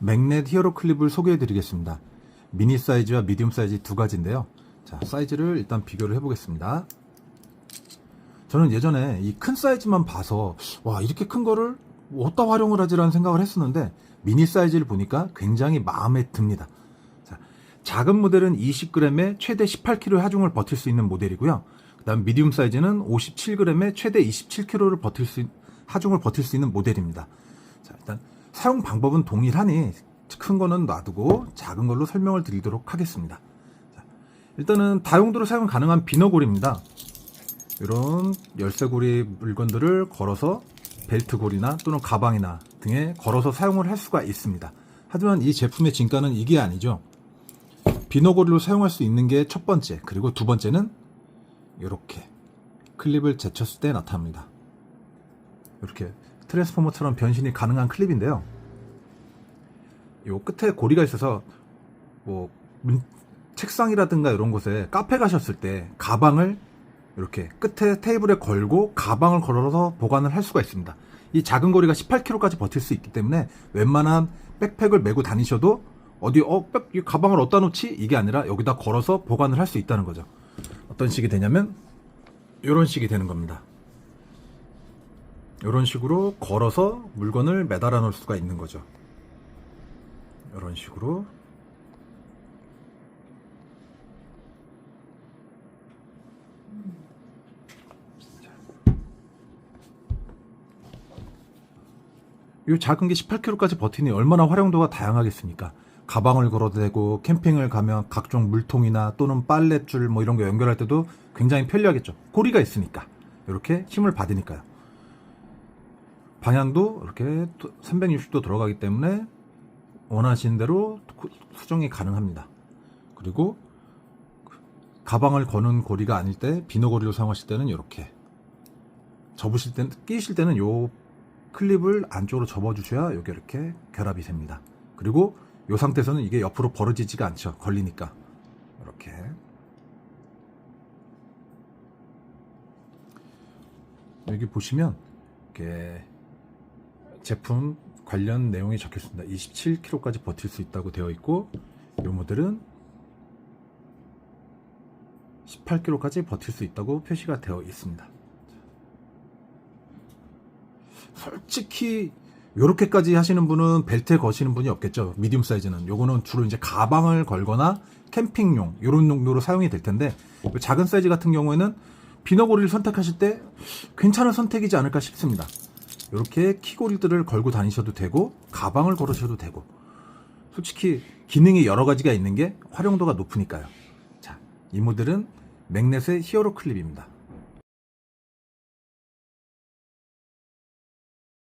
맥넷 히어로 클립을 소개해 드리겠습니다. 미니 사이즈와 미디움 사이즈 두 가지인데요. 자, 사이즈를 일단 비교를 해 보겠습니다. 저는 예전에 이 큰 사이즈만 봐서 와, 이렇게 큰 거를 어디다 활용을 하지라는 생각을 했었는데 미니 사이즈를 보니까 굉장히 마음에 듭니다. 자, 작은 모델은 20g에 최대 18kg의 하중을 버틸 수 있는 모델이고요. 그다음 미디움 사이즈는 57g에 최대 27kg를 버틸 수 있- 하중을 버틸 수 있는 모델입니다. 자, 일단 사용 방법은 동일하니 큰 거는 놔두고 작은 걸로 설명을 드리도록 하겠습니다. 자, 일단은 다용도로 사용 가능한 비너골입니다. 이런 열쇠고리 물건들을 걸어서 벨트골이나 또는 가방이나 등에 걸어서 사용을 할 수가 있습니다. 하지만 이 제품의 진가는 이게 아니죠. 비너고리로 사용할 수 있는 게 첫 번째, 그리고 두 번째는 이렇게 클립을 제쳤을 때 나타납니다. 이렇게 트랜스포머처럼 변신이 가능한 클립인데요. 요 끝에 고리가 있어서 뭐 문- 책상이라든가 이런 곳에 카페 가셨을 때 가방을 이렇게 끝에 테이블에 걸고 가방을 걸어서 보관을 할 수가 있습니다. 이 작은 고리가 18kg까지 버틸 수 있기 때문에 웬만한 백팩을 메고 다니셔도 어디 어 백, 이 가방을 어디다 놓지 이게 아니라 여기다 걸어서 보관을 할 수 있다는 거죠. 어떤 식이 되냐면 이런 식이 되는 겁니다. 이런 식으로 걸어서 물건을 매달아 놓을 수가 있는 거죠. 이런 식으로 이 작은 게 18kg까지 버티니 얼마나 활용도가 다양하겠습니까? 가방을 걸어도 되고 캠핑을 가면 각종 물통이나 또는 빨랫줄 뭐 이런 거 연결할 때도 굉장히 편리하겠죠. 고리가 있으니까 이렇게 힘을 받으니까요. 방향도 이렇게 360도 들어가기 때문에 원하시는 대로 수정이 가능합니다. 그리고 가방을 거는 고리가 아닐 때 비너고리로 사용하실 때는 이렇게 접으실 때 끼실 때는 요 클립을 안쪽으로 접어 주셔야 이게 이렇게 결합이 됩니다. 그리고 이 상태에서는 이게 옆으로 벌어지지가 않죠. 걸리니까 이렇게 여기 보시면 이렇게 제품 관련 내용이 적혀 있습니다. 27kg까지 버틸 수 있다고 되어 있고 이 모델은 18kg까지 버틸 수 있다고 표시가 되어 있습니다. 솔직히 요렇게까지 하시는 분은 벨트에 거시는 분이 없겠죠. 미디움 사이즈는. 요거는 주로 이제 가방을 걸거나 캠핑용 요런 용도로 사용이 될 텐데 요 작은 사이즈 같은 경우에는 비너고리를 선택하실 때 괜찮은 선택이지 않을까 싶습니다. 이렇게 키고리들을 걸고 다니셔도 되고 가방을 걸으셔도 되고 솔직히 기능이 여러 가지가 있는 게 활용도가 높으니까요. 자, 이 모델은 맥넷의 히어로 클립입니다.